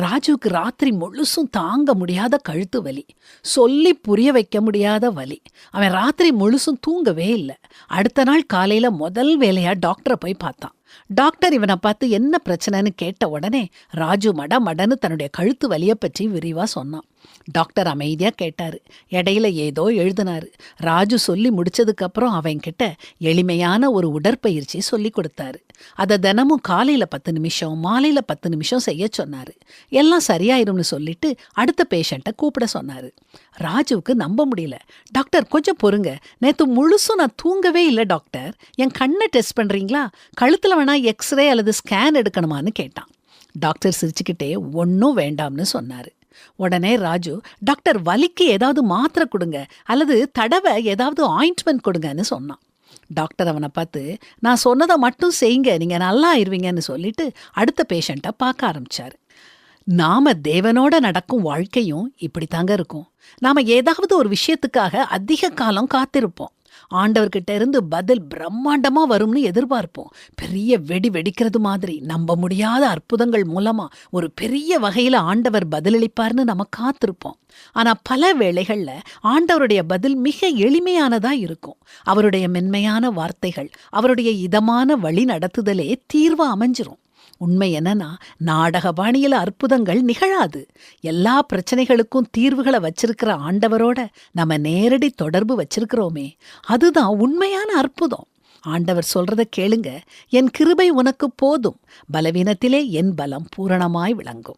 ராஜுவுக்கு ராத்திரி முழுசும் தாங்க முடியாத கழுத்து வலி சொல்லி புரிய வைக்க முடியாத வலி. அவன் ராத்திரி முழுசும் தூங்கவே இல்லை. அடுத்த நாள் காலையில முதல் வேலையா டாக்டரை போய் பார்த்தான். டாக்டர் இவனை பார்த்து என்ன பிரச்சனைன்னு கேட்ட உடனே ராஜு மட மடன்னு தன்னுடைய கழுத்து வலியை பற்றி விரிவா சொன்னான். டாக்டர் அமைதியா கேட்டாரு. இடையில ஏதோ எழுதினார். ராஜு சொல்லி முடிச்சதுக்கு அப்புறம் கிட்ட எளிமையான ஒரு உடற்பயிற்சி சொல்லி கொடுத்தாரு. அதை தினமும் காலையில பத்து நிமிஷம் மாலையில பத்து நிமிஷம் செய்ய சொன்னாரு. எல்லாம் சரியாயிரும்னு சொல்லிட்டு அடுத்த பேஷண்ட்டை கூப்பிட சொன்னாரு. ராஜுவுக்கு நம்ப முடியல. டாக்டர் கொஞ்சம் பொறுங்க. நேத்து முழுசும் நான் தூங்கவே இல்லை டாக்டர். என் கண்ணை டெஸ்ட் பண்றீங்களா? கழுத்துல வேணா எக்ஸ்ரே அல்லது ஸ்கேன் எடுக்கணுமான்னு கேட்டான். டாக்டர் சிரிச்சுக்கிட்டே ஒன்றும் வேண்டாம்னு சொன்னாரு. உடனே ராஜு டாக்டர் வலிக்கு ஏதாவது மாத்திரை கொடுங்க. அல்லது தடவை ஏதாவது ஆயின்ட்மெண்ட் கொடுங்கன்னு சொன்னான். டாக்டர் அவனை பார்த்து நான் சொன்னதை மட்டும் செய்யுங்க. நீங்க நல்லா ஆயிருவீங்கன்னு சொல்லிட்டு அடுத்த பேஷண்ட்டை பார்க்க ஆரம்பிச்சாரு. நாம தேவனோட நடக்கும் வாழ்க்கையும் இப்படித்தாங்க இருக்கும். நாம ஏதாவது ஒரு விஷயத்துக்காக அதிக காலம் காத்திருப்போம். ஆண்டவர்கிட்ட இருந்து பதில் பிரம்மாண்டமா வரும்னு எதிர்பார்ப்போம். பெரிய வெடி வெடிக்கிறது மாதிரி நம்ப முடியாத அற்புதங்கள் மூலமா ஒரு பெரிய வகையில ஆண்டவர் பதிலளிப்பார்னு நம்ம காத்திருப்போம். ஆனா பல வேளைகள்ல ஆண்டவருடைய பதில் மிக எளிமையானதா இருக்கும். அவருடைய மென்மையான வார்த்தைகள் அவருடைய இதமான வழி நடத்துதலே தீர்வா அமைஞ்சிரும். உண்மை என்னன்னா நாடக பாணியில அற்புதங்கள் நிகழாது. எல்லா பிரச்சனைகளுக்கும் தீர்வுகளை வச்சிருக்கிற ஆண்டவரோட நம்ம நேரடி தொடர்பு வச்சிருக்கிறோமே அதுதான் உண்மையான அற்புதம். ஆண்டவர் சொல்றத கேளுங்க என் கிருபை உனக்கு போதும் பலவீனத்திலே என் பலம் பூரணமாய் விளங்கும்.